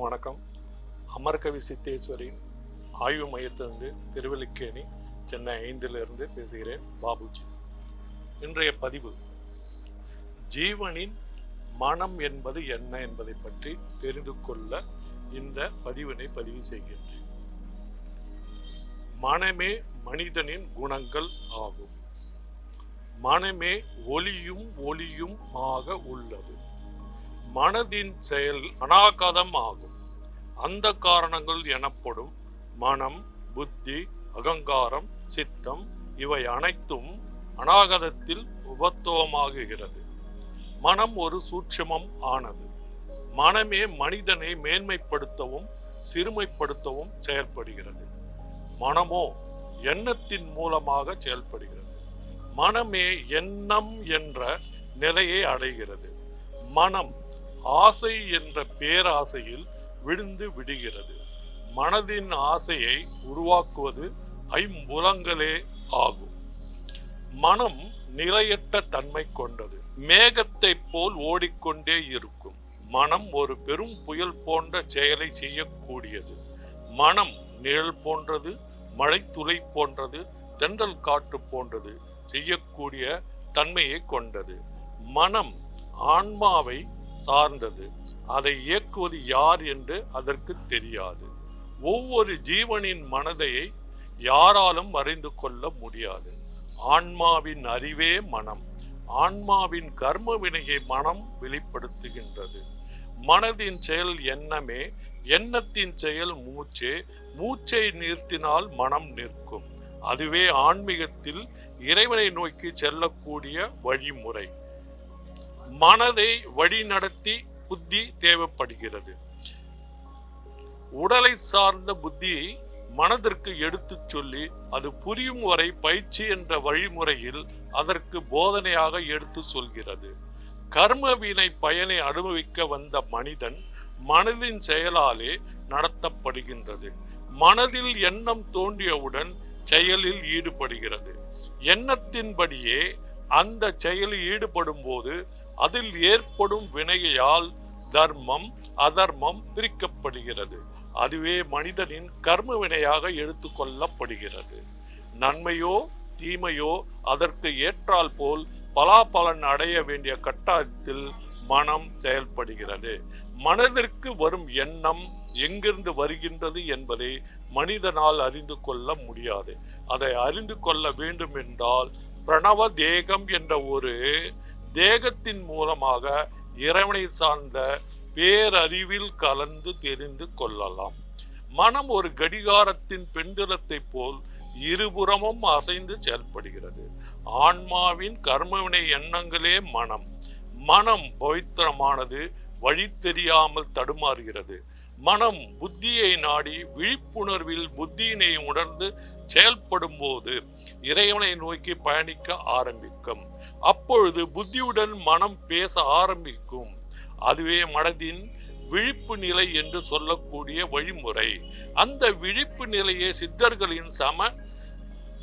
அனைவருக்கும் வணக்கம். அமர்கவி சித்தேஸ்வரின் ஆய்வு மையத்திலிருந்து திருவல்லிக்கேணி சென்னை ஐந்திலிருந்து பேசுகிறேன் பாபுஜி. இன்றைய பதிவு ஜீவனின் மனம் என்பது என்ன என்பதை பற்றி தெரிந்து கொள்ள இந்த பதிவினை பதிவு செய்கின்றேன். மனமே மனிதனின் குணங்கள் ஆகும். மனமே ஒளியும் ஒளியும் ஆக உள்ளது. மனதின் செயல் அனாகதம் ஆகும். அந்த காரணங்கள் எனப்படும் மனம் புத்தி அகங்காரம் சித்தம் இவை அனைத்தும் அனாகதத்தில் உபத்துவமாகுகிறது மனம் ஒரு சூட்சமம் ஆனது. மனமே மனிதனை மேன்மைப்படுத்தவும் சிறுமைப்படுத்தவும் செயல்படுகிறது. மனமோ எண்ணத்தின் மூலமாக செயல்படுகிறது. மனமே எண்ணம் என்ற நிலையை அடைகிறது. மனம் ஆசை என்ற பேராசையில் விழுந்து விடுகிறது. மனதின் ஆசையை உருவாக்குவது ஐம்புலங்களே ஆகும். மனம் நிலையற்ற தன்மை கொண்டது. மேகத்தை போல் ஓடிக்கொண்டே இருக்கும். மனம் ஒரு பெரும் புயல் போன்ற செயலை செய்யக்கூடியது. மனம் நிழல் போன்றது மழைத்துளை போன்றது தென்றல் காற்று போன்றது செய்யக்கூடிய தன்மையை கொண்டது. மனம் ஆன்மாவை சார்ந்தது. அதை இயக்குவது யார் என்று அதற்கு தெரியாது. ஒவ்வொரு ஜீவனின் மனதையை யாராலும் அறிந்து கொள்ள முடியாது. ஆன்மாவின் அறிவே மனம். ஆன்மாவின் கர்ம வினையை மனம் வெளிப்படுத்துகின்றது. மனதின் செயல் எண்ணமே எண்ணத்தின் செயல் மூச்சே மூச்சை நிறுத்தினால் மனம் நிற்கும். அதுவே ஆன்மீகத்தில் இறைவனை நோக்கி செல்லக்கூடிய வழிமுறை. மனதை வழிநடத்தி புத்தி தேவைப்படுகிறது. உடலை சார்ந்த புத்தியை மனதிற்கு எடுத்து சொல்லி அது புரியும் வரை பயிற்சி என்ற வழிமுறையில் அதற்கு போதனையாக எடுத்து சொல்கிறது. கர்ம வினை பயனை அனுபவிக்க வந்த மனிதன் மனதின் செயலாலே நடத்தப்படுகின்றது. மனதில் எண்ணம் தோன்றியவுடன் செயலில் ஈடுபடுகிறது. எண்ணத்தின்படியே அந்த செயலில் ஈடுபடும் போது அதில் ஏற்படும் வினையால் தர்மம் அதர்மம் பிரிக்கப்படுகிறது. அதுவே மனிதனின் கர்ம வினையாக எடுத்துக்கொள்ளப்படுகிறது நன்மையோ தீமையோ அதற்கு ஏற்றால் போல் பலாபலன் அடைய வேண்டிய கட்டாயத்தில் மனம் செயல்படுகிறது. மனதிற்கு வரும் எண்ணம் எங்கிருந்து வருகின்றது என்பதை மனிதனால் அறிந்து கொள்ள முடியாது. அதை அறிந்து கொள்ள வேண்டும் என்றால் பிரணவ தேகம் என்ற ஒரு தேகத்தின் மூலமாக இறைவனை சார்ந்த பேரறிவில் கலந்து தெரிந்து கொள்ளலாம். மனம் ஒரு கடிகாரத்தின் பெண்டுலத்தை போல் இருபுறமும் அசைந்து செயல்படுகிறது. ஆன்மாவின் கர்மவினை எண்ணங்களே மனம். மனம் பவித்திரமானது வழி தெரியாமல் தடுமாறுகிறது. மனம் புத்தியை நாடி விழிப்புணர்வில் புத்தியினை உணர்ந்து செயல்படும் போது இறைவனை நோக்கி பயணிக்க ஆரம்பிக்கும். அப்பொழுது புத்தியுடன் மனம் பேச ஆரம்பிக்கும். அதுவே மனதின் விழிப்பு நிலை என்று சொல்லக்கூடிய வழிமுறை. அந்த விழிப்பு நிலையை சித்தர்களின் சம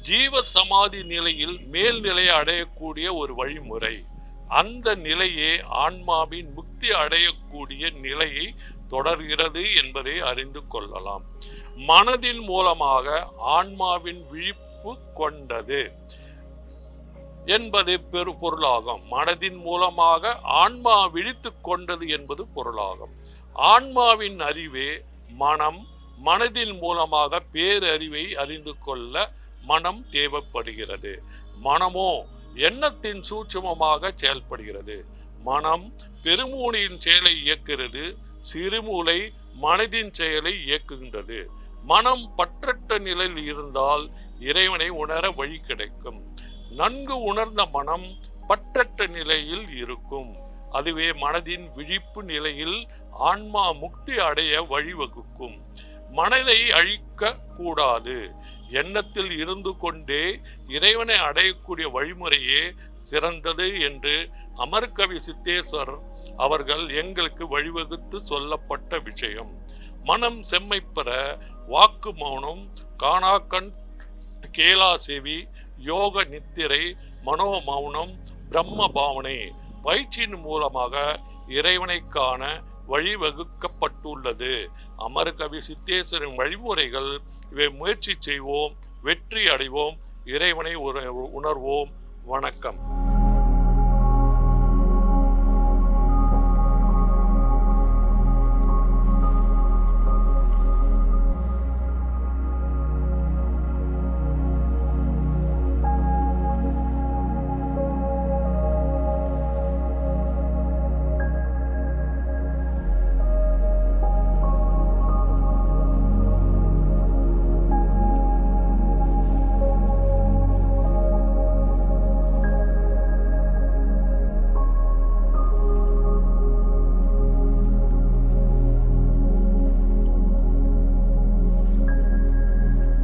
ஜீவ சமாதி நிலையில் மேல்நிலையை அடையக்கூடிய ஒரு வழிமுறை. அந்த நிலையே ஆன்மாவின் முக்தி அடையக்கூடிய நிலையை தொடர்கிறது என்பதை அறிந்து கொள்ளலாம். மனதின் மூலமாக ஆன்மாவின் விழிப்பு கொண்டது. என்பது பெரு பொருளாகும். மனதின் மூலமாக ஆன்மா விழித்து கொண்டது என்பது பொருளாகும். ஆன்மாவின் அறிவே மனம் மனதின் மூலமாக பேரறிவை அறிந்து கொள்ள மனம் தேவைப்படுகிறது. மனமோ எண்ணத்தின் சூட்சமமாக செயல்படுகிறது. மனம் பெருமூனியின் செயலை இயக்குகிறது. சிறுமூளை மனதின் செயலை இயக்குகின்றது. மனம் பற்றற்ற நிலையில் இருந்தால் இறைவனை உணர வழி கிடைக்கும். நன்கு உணர்ந்த மனம் பற்றற்ற நிலையில் இருக்கும். அதுவே மனதின் விழிப்பு நிலையில் ஆன்மா முக்தி அடைய வழிவகுக்கும். மனதை அழிக்க கூடாது எண்ணத்தில் இருந்து கொண்டே இறைவனை அடையக்கூடிய வழிமுறையே சிறந்தது என்று அமர்கவி சித்தேஸ்வர் அவர்கள் எங்களுக்கு வழிவகுத்து சொல்லப்பட்ட விஷயம். மனம் செம்மை பெற வாக்கு மௌனம் காணாக்கண் கேலா செவி யோக நித்திரை மனோ மௌனம் பிரம்ம பாவனை பயிற்சியின் மூலமாக இறைவனை காண வழிவகுக்கப்பட்டுள்ளது. அமர்கவி சித்தேஸ்வரின் வழிமுறைகள் இவை முயற்சி செய்வோம் வெற்றி அடைவோம் இறைவனை உண- உணர்வோம். வணக்கம்.